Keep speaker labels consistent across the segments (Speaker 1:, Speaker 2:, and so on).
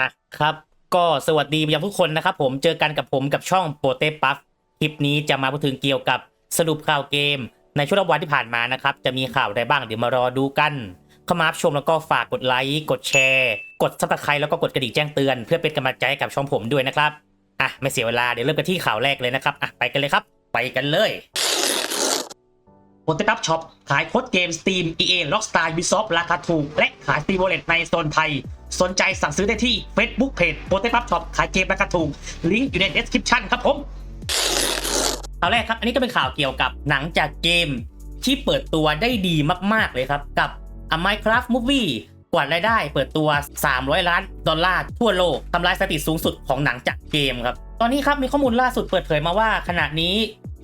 Speaker 1: อะครับ ก็สวัสดีไปยังทุกคนนะครับผมเจอกันกับผมกับช่องโปเต้ปัฟคลิปนี้จะมาพูดถึงเกี่ยวกับสรุปข่าวเกม ในช่วงวันที่ผ่านมานะครับ จะมีข่าวอะไรบ้างเดี๋ยวมารอดูกันเข้ามาชมแล้วก็ฝากกดไลค์กดแชร์ กดซับสไครต์แล้วก็กดกระดิ่งแจ้งเตือน เพื่อเป็นกำลังใจให้กับช่องผมด้วยนะครับอะไม่เสียเวลาเดี๋ยวเริ่มกันที่ข่าวแรกเลยนะครับอะไปกันเลยครับ ไปกันเลย โปเตปับช็อปขายโค้ดเกม Steam EA Rockstar Ubisoft ราคาถูก และขาย Steam Wallet ในโซนไทย สนใจสั่งซื้อได้ที่ Facebook Page โปเตปับช็อปขายเกมราคาถูก ลิงก์อยู่ใน description ครับผมข่าวแรกครับ อันนี้ก็เป็นข่าวเกี่ยวกับหนังจากเกมที่เปิดตัวได้ดีมาก ๆ เลยครับ กับ A Minecraft Movie กวาดรายได้เปิดตัว 300 ล้านดอลลาร์ทั่วโลกทำลายสถิติสูงสุดของหนังจากเกมครับ ตอนนี้ครับมีข้อมูลล่าสุดเปิดเผยมาว่าขณะนี้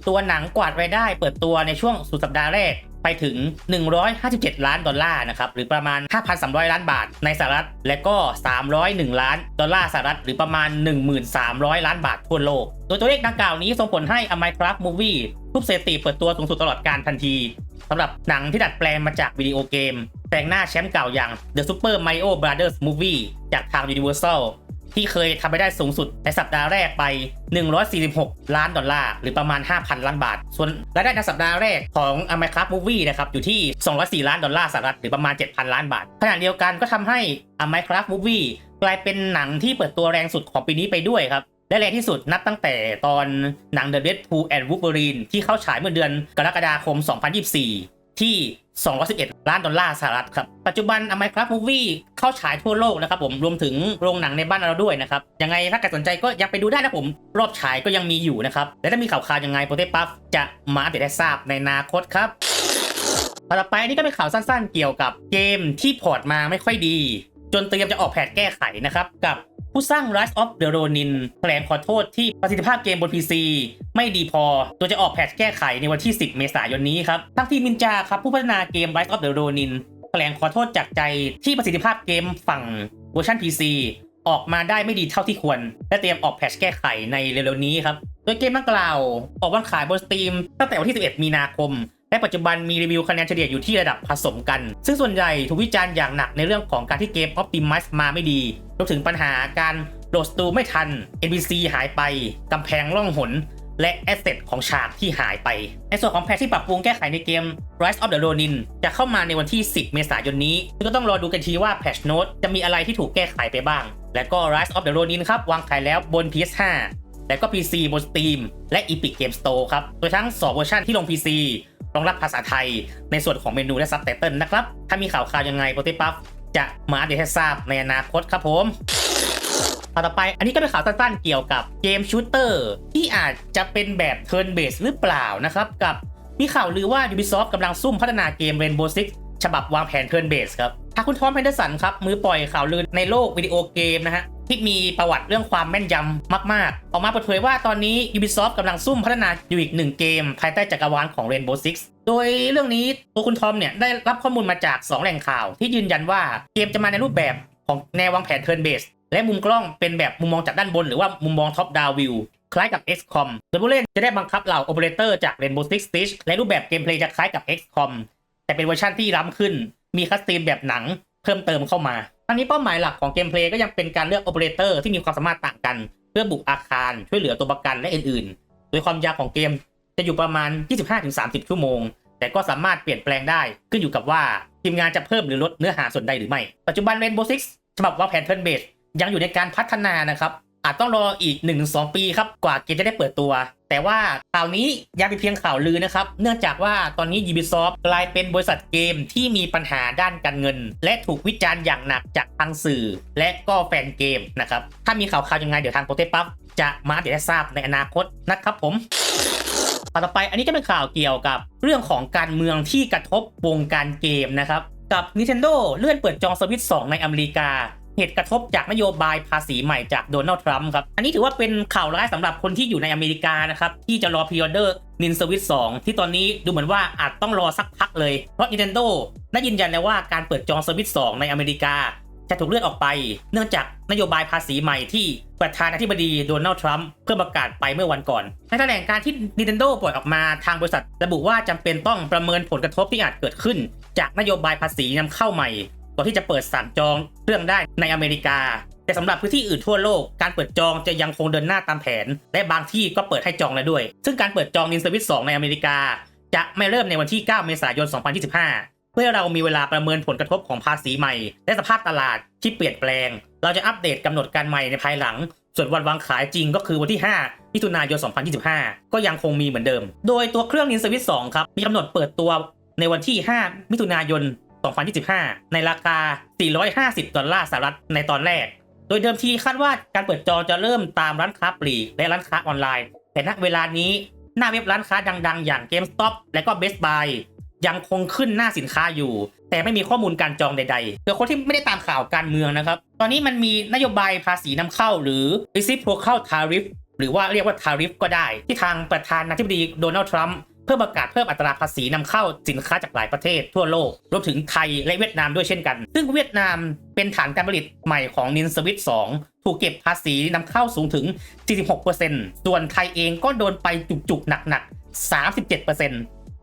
Speaker 1: ตัวหนังกวาดรายได้เปิดตัวในช่วงสุดสัปดาห์แรกไปถึง 157 ล้านดอลลาร์นะครับ หรือประมาณ 5,300 ล้านบาทในสหรัฐ และก็ 301 ล้านดอลลาร์สหรัฐ หรือประมาณ 1,300 ล้านบาททั่วโลก โดยตัวเลขดังกล่าวนี้ส่งผลให้ A Minecraft Movie ทุบสถิติเปิดตัวสูงสุดตลอดการทันทีสำหรับหนังที่ดัดแปลงมาจากวิดีโอเกม แต่งหน้าแชมป์เก่าอย่าง The Super Mario Brothers Movie จากทาง Universal ที่เคยทำไปได้สูงสุดในสัปดาห์แรกไป 146 ล้านดอลลาร์ หรือประมาณ 5,000 ล้านบาท ส่วนรายได้ในสัปดาห์แรกของ a m e r i c a Movie นะครับอยู่ที่ 204 ล้านดอลลาร์สหรัฐหรือประมาณ 7,000 ล้านบาท ขณะเดียวกันก็ทำให้ a m e r i c a Movie กลายเป็นหนังที่เปิดตัวแรงสุดของปีนี้ไปด้วยครับและแรงที่สุดนับตั้งแต่ตอนหนัง The Deadpool and Wolverine ที่เข้าฉายเมื่อเดือนกรกฎาคม 2024 ที่ 211 ล้านดอลลาร์สหรัฐครับ ปัจจุบันอ m i c r a f t Movie เข้าฉายทั่วโลกนะครับผม รวมถึงโรงหนังในบ้านเราด้วยนะครับ ยังไงถ้าใครสนใจก็ยังไปดูได้นะผม รอบฉายก็ยังมีอยู่นะครับ และถ้ามีข่าวคราวยังไงโปรเตปัฟจะมาอัปเดตให้ทราบในอนาคตครับต่อไปอันนี้ก็เป็นข่าวสั้นๆ เกี่ยวกับเกมที่พอร์ตมาไม่ค่อยดี จนเตรียมจะออกแผนแก้ไขนะครับกับ ผู้สร้าง Rise of the Ronin แถลงขอโทษที่ประสิทธิภาพเกมบน PC ไม่ดีพอโดยจะออกแพทช์แก้ไขในวันที่ 10 เมษายนนี้ครับทางทีมมินจาครับผู้พัฒนาเกม Rise of the Ronin แถลงขอโทษจากใจที่ประสิทธิภาพเกมฝั่งเวอร์ชัน PC ออกมาได้ไม่ดีเท่าที่ควร และเตรียมออกแพทช์แก้ไขในเร็วๆนี้ครับ โดยเกมดังกล่าว ออกวางขายบน Steam ตั้งแต่วันที่ 11 มีนาคมและปัจจุบันมีรีวิวคะแนนเฉลี่ยอยู่ที่ระดับผสมกัน ซึ่งส่วนใหญ่ถูกวิจารณ์อย่างหนักในเรื่องของการที่เกม Optimize มาไม่ดีรวมถึงปัญหาการโหลดสตูไม่ทัน NPC หายไป กำแพงล่องหน และแอสเซทของฉากที่หายไป ในส่วนของแพทที่ปรับปรุงแก้ไขในเกม Rise of the Ronin จะเข้ามาในวันที่ 10 เมษายนนี้ก็ต้องรอดูกันทีว่า Patch Note จะมีอะไรที่ถูกแก้ไขไปบ้าง และก็ Rise of the Ronin ครับวางขายแล้วบน PS5 และก็ PC บน Steam และ Epic Game Store ครับ โดยทั้ง 2 เวอร์ชันที่ลง PC รองรับภาษาไทย ในส่วนของเมนูและซับไตเติลนะครับ ถ้ามีข่าวคราวยังไงโปรตีปัฟจะมาอัปเดตให้ทราบในอนาคตครับผมข่าวต่อไป อันนี้ก็เป็นข่าวสั้นๆเกี่ยวกับเกมชูตเตอร์ที่อาจจะเป็นแบบ Turn Based หรือเปล่านะครับ กับมีข่าวลือว่า Ubisoft กำลังซุ่มพัฒนาเกม Rainbow Six ฉบับวางแผน Turn Based ครับทางคุณทอมเพนเดอร์สันครับมือปล่อยข่าวลือในโลกวิดีโอเกมนะฮะ ที่มีประวัติเรื่องความแม่นยำมาก ๆ ออกมาเปิดเผยว่าตอนนี้ Ubisoft กำลังซุ่มพัฒนาอยู่อีกหนึ่งเกม ภายใต้จักรวาลของ Rainbow Six โดยเรื่องนี้ตัวคุณทอมเนี่ยได้รับข้อมูลมาจาก 2 แหล่งข่าว ที่ยืนยันว่าเกมจะมาในรูปแบบของแนววางแผน Turn Based และมุมกล้องเป็นแบบมุมมองจากด้านบน หรือว่ามุมมองท็อปดาววิวคล้ายกับ XCOM โดยผู้เล่นจะได้บังคับเหล่าโอเปอเรเตอร์จาก Rainbow Six Siege และรูปแบบเกมเพลย์จะคล้ายกับ XCOM แต่เป็นเวอร์ชันที่ล้ำขึ้น มีคัสซีนแบบหนังเพิ่มเติมเข้ามา ตอนนี้เป้าหมายหลักของเกมเพลย์ก็ยังเป็นการเลือกโอเปอเรเตอร์ที่มีความสามารถต่างกัน เพื่อบุกอาคารช่วยเหลือตัวประกันและอื่นๆ โดยความยาวของเกมจะอยู่ประมาณ 25-30 ชั่วโมง แต่ก็สามารถเปลี่ยนแปลงได้ขึ้นอยู่กับว่าทีมงานจะเพิ่มหรือลดเนื้อหาส่วนใดหรือไม่ ปัจจุบัน Rainbow Six ฉบับว่าแพนเทิร์นเบสยังอยู่ในการพัฒนานะครับอาจต้องรออีก 1-2 ปีครับกว่าเกมจะได้เปิดตัว แต่ว่าข่าวนี้ยังเป็นเพียงข่าวลือนะครับ เนื่องจากว่าตอนนี้ Ubisoft กลายเป็นบริษัทเกมที่มีปัญหาด้านการเงิน และถูกวิจารณ์อย่างหนักจากทางสื่อ และก็แฟนเกมนะครับ ถ้ามีข่าวข่าวยังไงเดี๋ยวทางโปรเตปัฟจะมาอัปเดตให้ทราบในอนาคตนะครับผมข่าวต่อไปอันนี้ก็เป็นข่าวเกี่ยวกับเรื่องของการเมืองที่กระทบวงการเกมนะครับกับ Nintendo เลื่อนเปิดจองสวิตช์2ในอเมริกา เหตุกระทบจากนโยบายภาษีใหม่จากโดนัลด์ทรัมป์ครับ อันนี้ถือว่าเป็นข่าวร้ายสำหรับคนที่อยู่ในอเมริกานะครับ ที่จะรอพ r ออเดอร์ Nin Switch 2ที่ตอนนี้ดูเหมือนว่าอาจต้องรอสักพักเลย เพราะ Nintendo ได้ยืนยันแล้วว่าการเปิดจองสวิตช์2ในอเมริกา จะถูกเลื่อนออกไป เนื่องจากนโยบายภาษีใหม่ที่ประธานาธิบดีโดนัลด์ทรัมป์เพิ่งประกาศไปเมื่อวันก่อน ในแถลงการที่ Nintendo ปล่อยออกมาทางบริษัท ระบุว่าจำเป็นต้องประเมินผลกระทบที่อาจเกิดขึ้น จากนโยบายภาษีนำเข้าใหม่ ก่อนที่จะเปิดสั่งจองเครื่องได้ในอเมริกา แต่สำหรับพื้นที่อื่นทั่วโลกการเปิดจองจะยังคงเดินหน้าตามแผน และบางที่ก็เปิดให้จองแล้วด้วย ซึ่งการเปิดจองนินสวิต2ในอเมริกา จะไม่เริ่มในวันที่ 9 เมษายน 2025เพื่อเรามีเวลาประเมินผลกระทบของภาษีใหม่ และสภาพตลาดที่เปลี่ยนแปลง เราจะอัปเดตกำหนดการใหม่ในภายหลัง ส่วนวันวางขายจริงก็คือวันที่ 5 มิถุนายน 2025 ก็ยังคงมีเหมือนเดิม โดยตัวเครื่องนินสวิต2ครับ มีกำหนดเปิดตัวในวันที่ 5 มิถุนายน 2025 ในราคา 450 ดอลลาร์สหรัฐในตอนแรก โดยเดิมทีคาดว่าการเปิดจองจะเริ่มตามร้านค้าปลีกและร้านค้าออนไลน์ แต่ณเวลานี้หน้าเว็บร้านค้าดังๆ อย่าง GameStop และก็ Best Buy ยังคงขึ้นหน้าสินค้าอยู่ แต่ไม่มีข้อมูลการจองใดๆเผื่อคนที่ไม่ได้ตามข่าวการเมืองนะครับ ตอนนี้มันมีนโยบายภาษีนำเข้า หรือ reciprocal tariff หรือว่าเรียกว่า tariff ก็ได้ ที่ทางประธานาธิบดีโดนัลด์ทรัมป์ เพื่อประกาศเพิ่มอัตราภาษีนำเข้าสินค้าจากหลายประเทศทั่วโลก รวมถึงไทยและเวียดนามด้วยเช่นกัน ซึ่งเวียดนามเป็นฐานการผลิตใหม่ของนินสวิต2ถูกเก็บภาษีนำเข้าสูงถึง 46%ส่วนไทยเองก็โดนไปจุกๆหนักๆ 37%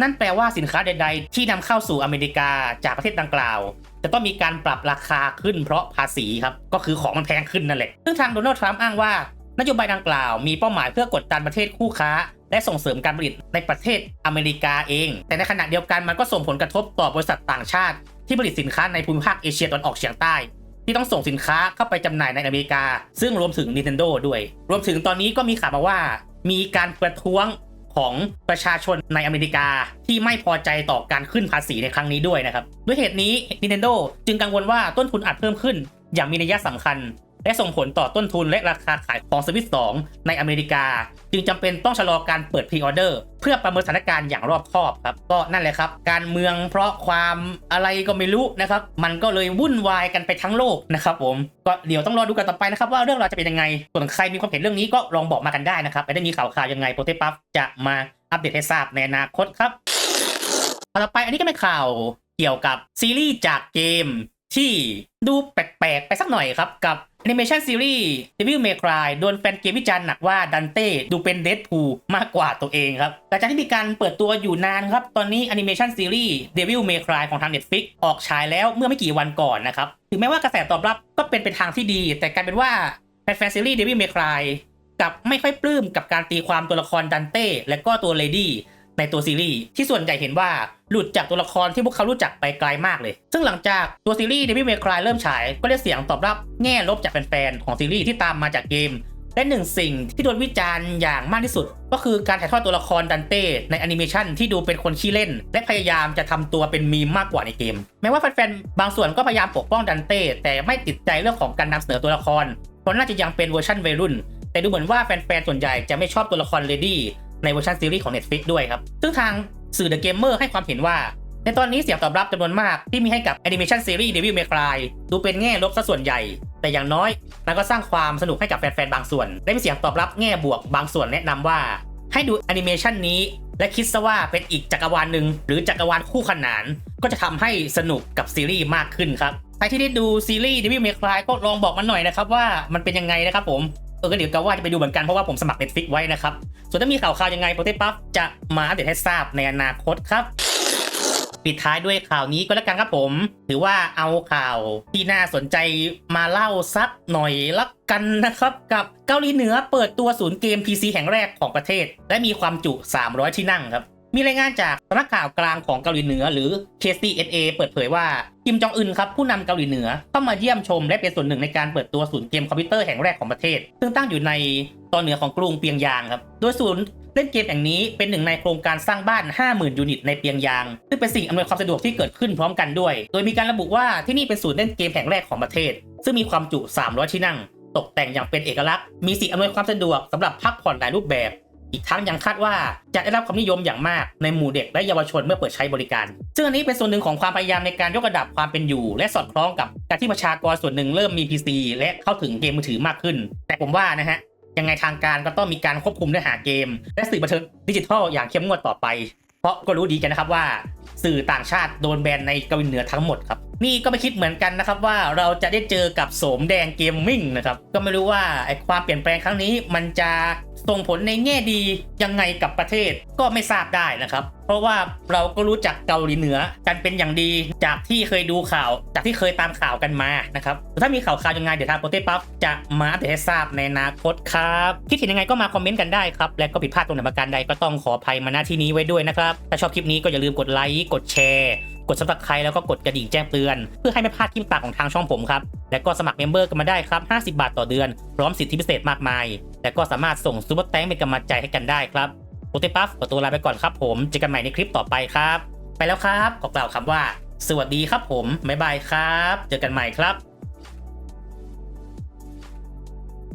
Speaker 1: นั่นแปลว่าสินค้าใด ๆ ที่นำเข้าสู่อเมริกาจากประเทศดังกล่าว จะต้องมีการปรับราคาขึ้นเพราะภาษีครับ ก็คือของมันแพงขึ้นนั่นแหละ ซึ่งทางโดนัลด์ทรัมป์อ้างว่านโยบายดังกล่าวมีเป้าหมายเพื่อกดดันประเทศคู่ค้า และส่งเสริมการผลิตในประเทศอเมริกาเอง แต่ในขณะเดียวกันมันก็ส่งผลกระทบต่อบริษัทต่างชาติ ที่ผลิตสินค้าในภูมิภาคเอเชียตะวันออกเฉียงใต้ ที่ต้องส่งสินค้าเข้าไปจำหน่ายในอเมริกา ซึ่งรวมถึง Nintendo ด้วย รวมถึงตอนนี้ก็มีข่าวมาว่า มีการประท้วงของประชาชนในอเมริกาที่ไม่พอใจต่อการขึ้นภาษีในครั้งนี้ด้วยนะครับ ด้วยเหตุนี้ Nintendo จึงกังวลว่าต้นทุนอาจเพิ่มขึ้น อย่างมีนัยสำคัญ และส่งผลต่อต้นทุนและราคาขายของสวิต2ในอเมริกา จึงจำเป็นต้องชะลอการเปิดพรีออเดอร์ เพื่อประเมินสถานการณ์อย่างรอบคอบครับ ก็นั่นแหละครับ การเมืองเพราะความอะไรก็ไม่รู้นะครับ มันก็เลยวุ่นวายกันไปทั้งโลกนะครับผมก็เดี๋ยวต้องรอดูกันต่อไปนะครับ ว่าเรื่องราวจะเป็นยังไงส่วนใครมีความเห็นเรื่องนี้ก็ลองบอกมากันได้นะครับไม่ได้มีข่าวข่าวยังไงโปรเทปัฟจะมาอัปเดตให้ทราบในอนาคตครับต่อไปอันนี้ก็เป็นข่าวเกี่ยวกับซีรีส์จากเกม ที่ดูแปลกๆ ไปสักหน่อยครับ กับแอนิเมชันซีรีส์ Devil May Cry โดนแฟนเกมวิจารณ์หนักว่าดันเต้ดูเป็นเด p พูมากกว่าตัวเองครับหลังจากที่มีการเปิดตัวอยู่นานครับ ตอนนี้แอนิเมชันซีรีส์ Devil May Cry ของทาง Netflix ออกฉายแล้วเมื่อไม่กี่วันก่อนนะครับ ถึงแม้ว่ากระแสตอบรับก็เป็นไปทางที่ดี แต่กลายเป็นว่าแฟนซีรีส์ Devil May Cry กับไม่ค่อยปลื้มกับการตีความตัวละครดันเต้และก็ตัวเลดี้ ในตัวซีรีส์ที่ส่วนใหญ่เห็นว่าหลุดจากตัวละครที่พวกเขารู้จักไปไกลมากเลย ซึ่งหลังจากตัวซีรีส์ Devil May Cry เริ่มฉายก็ได้เสียงตอบรับแง่ลบจากแฟนๆของซีรีส์ที่ตามมาจากเกม และหนึ่งสิ่งที่โดนวิจารณ์อย่างมากที่สุด ก็คือการถ่ายทอดตัวละครดันเต้ในแอนิเมชันที่ดูเป็นคนขี้เล่น และพยายามจะทำตัวเป็นมีมมากกว่าในเกม แม้ว่าแฟนๆบางส่วนก็พยายามปกป้องดันเต้แต่ไม่ติดใจเรื่องของการนำเสนอตัวละครเพราะน่าจะยังเป็นเวอร์ชันวัยรุ่น แต่ดูเหมือนว่าแฟนๆส่วนใหญ่จะไม่ชอบตัวละครเลดี้ ในเวอร์ชันซีรีส์ของ Netflix ด้วยครับ ซึ่งทางสื่อ The Gamer ให้ความเห็นว่า ในตอนนี้เสียงตอบรับจำนวนมากที่มีให้กับแอนิเมชันซีรีส์ Devil May Cry ดูเป็นแง่ลบซะส่วนใหญ่ แต่อย่างน้อย มันก็สร้างความสนุกให้กับแฟนๆบางส่วนและมีเสียงตอบรับแง่บวกบางส่วนแนะนำว่า ให้ดูแอนิเมชันนี้ และคิดซะว่าเป็นอีกจักรวาลหนึ่งหรือจักรวาลคู่ขนาน ก็จะทำให้สนุกกับซีรีส์มากขึ้นครับใครที่ได้ดูซีรีส์ Devil May Cry ก็ลองบอกมาหน่อยนะครับว่ามันเป็นยังไงนะครับผม เออก็เดี๋ยวก็ว่าจะไปดูเหมือนกันเพราะว่าผมสมัคร Netflix ไว้นะครับ ส่วนถ้ามีข่าวข่าวยังไงโปรเตปั๊บจะมาอัปเดตให้ทราบในอนาคตครับ ปิดท้ายด้วยข่าวนี้ก็แล้วกันครับผม ถือว่าเอาข่าวที่น่าสนใจมาเล่าสักหน่อยละกันนะครับกับเกาหลีเหนือเปิดตัวศูนย์เกม PC แห่งแรกของประเทศ และมีความจุ 300 ที่นั่งครับ มีรายงานจากสำนักข่าวกลางของเกาหลีเหนือหรือ KCNA เปิดเผยว่าคิมจองอึนครับผู้นำเกาหลีเหนือเข้ามาเยี่ยมชมและเป็นส่วนหนึ่งในการเปิดตัวศูนย์เกมคอมพิวเตอร์แห่งแรกของประเทศ ซึ่งตั้งอยู่ในตอนเหนือของกรุงเปียงยางครับโดยศูนย์เล่นเกมแห่งนี้เป็นหนึ่งในโครงการสร้างบ้าน 50,000 ยูนิตในเปียงยาง ซึ่งเป็นสิ่งอำนวยความสะดวกที่เกิดขึ้นพร้อมกันด้วย โดยมีการระบุว่าที่นี่เป็นศูนย์เล่นเกมแห่งแรกของประเทศ ซึ่งมีความจุ 300 ที่นั่ง ตกแต่งอย่างเป็นเอกลักษณ์ มีสิ่งอำนวยความสะดวกสำหรับพักผ่อนหลายรูปแบบ อีกทั้งยังคาดว่าจะได้รับความนิยมอย่างมากในหมู่เด็กและเยาวชนเมื่อเปิดใช้บริการ ซึ่งอันนี้เป็นส่วนหนึ่งของความพยายามในการยกระดับความเป็นอยู่ และสอดคล้องกับการที่ประชากรส่วนหนึ่งเริ่มมี PC และเข้าถึงเกมมือถือมากขึ้น แต่ผมว่านะฮะยังไงทางการก็ต้องมีการควบคุมเนื้อหาเกม และสื่อบันเทิงดิจิทัลอย่างเข้มงวดต่อไป เพราะก็รู้ดีกันนะครับว่า สื่อต่างชาติโดนแบนในเกาหลีเหนือทั้งหมดครับนี่ก็ไม่คิดเหมือนกันนะครับว่าเราจะได้เจอกับโสมแดงเกมมิ่งนะครับก็ไม่รู้ว่าไอความเปลี่ยนแปลงครั้งนี้มันจะ ส่งผลในแง่ดียังไงกับประเทศก็ไม่ทราบได้นะครับ เพราะว่าเราก็รู้จักเกาหลีเหนือกันเป็นอย่างดีจากที่เคยดูข่าว จากที่เคยตามข่าวกันมานะครับถ้ามีข่าวข่าวยังไงเดี๋ยวทางโปเต้ปั๊บจะมาอัปเดตให้ทราบในอนาคตครับคิดเห็นยังไงก็มาคอมเมนต์กันได้ครับ และก็ผิดพลาดตรงไหนประการใดก็ต้องขออภัยมาณที่นี้ไว้ด้วยนะครับถ้าชอบคลิปนี้ก็อย่าลืมกดไลค์กดแชร์กดซับสไครต์แล้วก็กดกระดิ่งแจ้งเตือน เพื่อให้ไม่พลาดคลิปต่างของทางช่องผมครับ และก็สมัครเมมเบอร์กันมาได้ครับ 50 บาทต่อเดือน พร้อมสิทธิพิเศษมากมาย และก็สามารถส่งซูเปอร์แตงเป็นกำลังใจให้กันได้ครับโปเตปัฟขอตัวลาไปก่อนครับผม เจอกันใหม่ในคลิปต่อไปครับ ไปแล้วครับ ขอกล่าวคำว่า สวัสดีครับผม บ๊ายบายครับ เจอกันใหม่ครับ